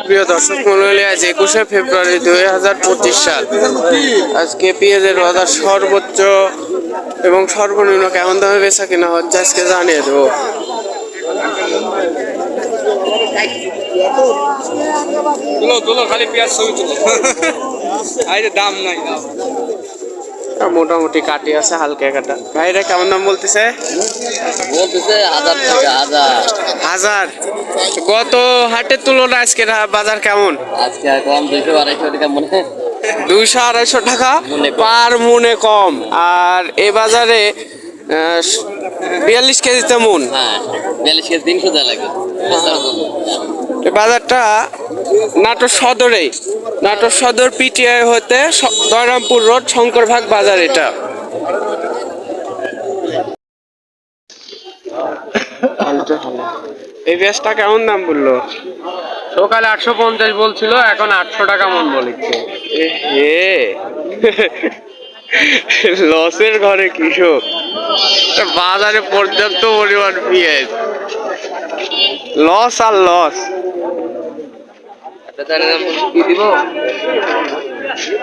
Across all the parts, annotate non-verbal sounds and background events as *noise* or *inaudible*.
প্রিয় দর্শক মন্ডলী, আজ একুশে ফেব্রুয়ারি দুই হাজার পঁচিশ সাল। আজকে পেঁয়াজের বাজার সর্বোচ্চ এবং সর্বনিম্ন কেমন দামে বেচা কিনা হচ্ছে আজকে জানিয়ে দেবো। দাম নাই। মোটামুটি কাটি আছে হালকা কাটা। ভাইরা কেমন দাম বলতেছে? বলতেছে হাজার টাকা হাজার। হাজার? গত হাটের তুলনায় আজকে বাজার কেমন? আজকে কম দুইশো আড়াইশো টাকা মনে। দুইশো আড়াইশো টাকা পার মনে কম। আর এ বাজারে বিয়াল্লিশ কেজিতে মন হ্যাঁ বিয়াল্লিশ কেজি তিনশো দেওয়া লাগে। বাজারটা নাটোর সদরে। নাটোর সদর পিটিআই হতে দয়রামপুর রোড শঙ্করভাগ বাজার এটা। এই পেঁয়াজটা কেমন দাম বলল? সকালে আটশো পঞ্চাশ বলছিল এখন আটশো টাকা মন বলিচ্ছে। এ *laughs* লসের ঘরে কৃষক বাজারে পর্যাপ্ত পরিমাণ পেঁয়াজ। লস আর লস। কি দিব?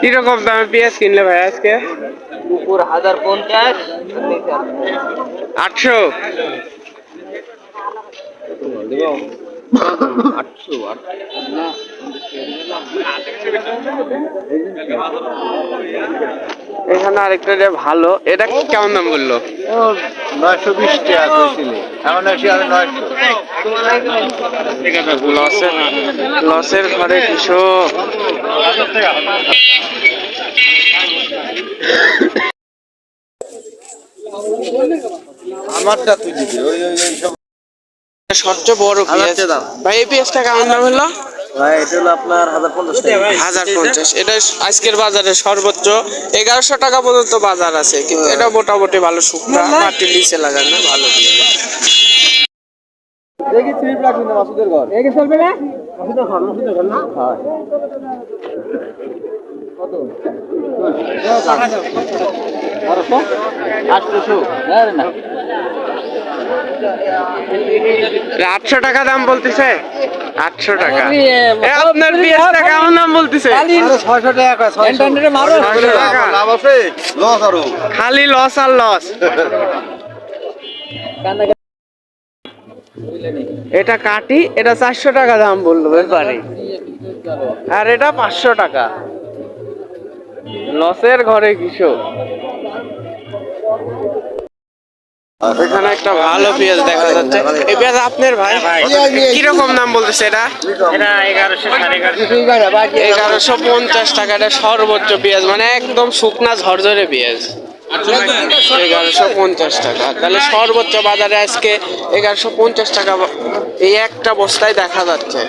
কীরকম দামে পেঁয়াজ কিনলে ভাই আজকে? উপর হাজার পঞ্চাশ আটশো। আটশো এখানে আরেকটা যে ভালো এটা কেমন দাম বলল? নয়শো বিশ টাকা এখন আসি আমি নয়শো। লসের লসের ঘরে কৃষক আমারটা তুই দিবি ওই ওই ওই সব সবচেয়ে বড় পেঁয়াজ। দাম। ভাই এই পেঁয়াজটা কেমন দাম হলো? ভাই এটা আপনার হাজার পঞ্চাশ এটা আজকের বাজারে সর্বোচ্চ। এগারোশো টাকা পর্যন্ত বাজার আছে কিন্তু এটা মোটামুটি ভালো শুকনা। মাটির নিচে লাগানো ভালো কত? আটশো টাকা দাম বলতেছে? আটশো টাকা। এ, আপনার পেঁয়াজটা কেমন দাম বলতেছে? ছয়শো টাকা খালি লস আর লস এটা কাটি এটা চারশো টাকা দাম বলল ব্যাপারে। আর এটা পাঁচশো টাকা। লসের ঘরে কৃষক এখানে একটা ভালো পেঁয়াজ দেখা যাচ্ছে। এই পেঁয়াজ আপনার ভাই? কীরকম দাম বলতেছে এটা? এগারোশো পঞ্চাশ টাকা এটা সর্বোচ্চ পেঁয়াজ মানে একদম শুকনা ঝরঝরে পেঁয়াজ। এগারোশো পঞ্চাশ টাকা। তাহলে সর্বোচ্চ বাজারে আজকে এগারোশো পঞ্চাশ টাকা এই একটা বস্তায় দেখা যাচ্ছে।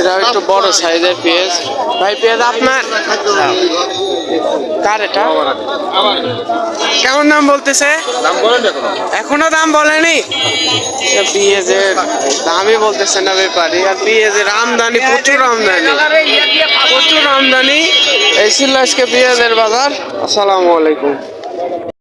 এটা একটু বড় সাইজের পেঁয়াজ। ভাই পেঁয়াজ আপনার? কার এটা? কেমন দাম বলতেছে? এখনও দাম বলেনি? পেঁয়াজের দামই বলতেছে না ব্যাপারী। আর পেঁয়াজের আমদানি প্রচুর আমদানি। প্রচুর আমদানি। এই ছিল আজকে পেঁয়াজের বাজার। আসসালামু আলাইকুম।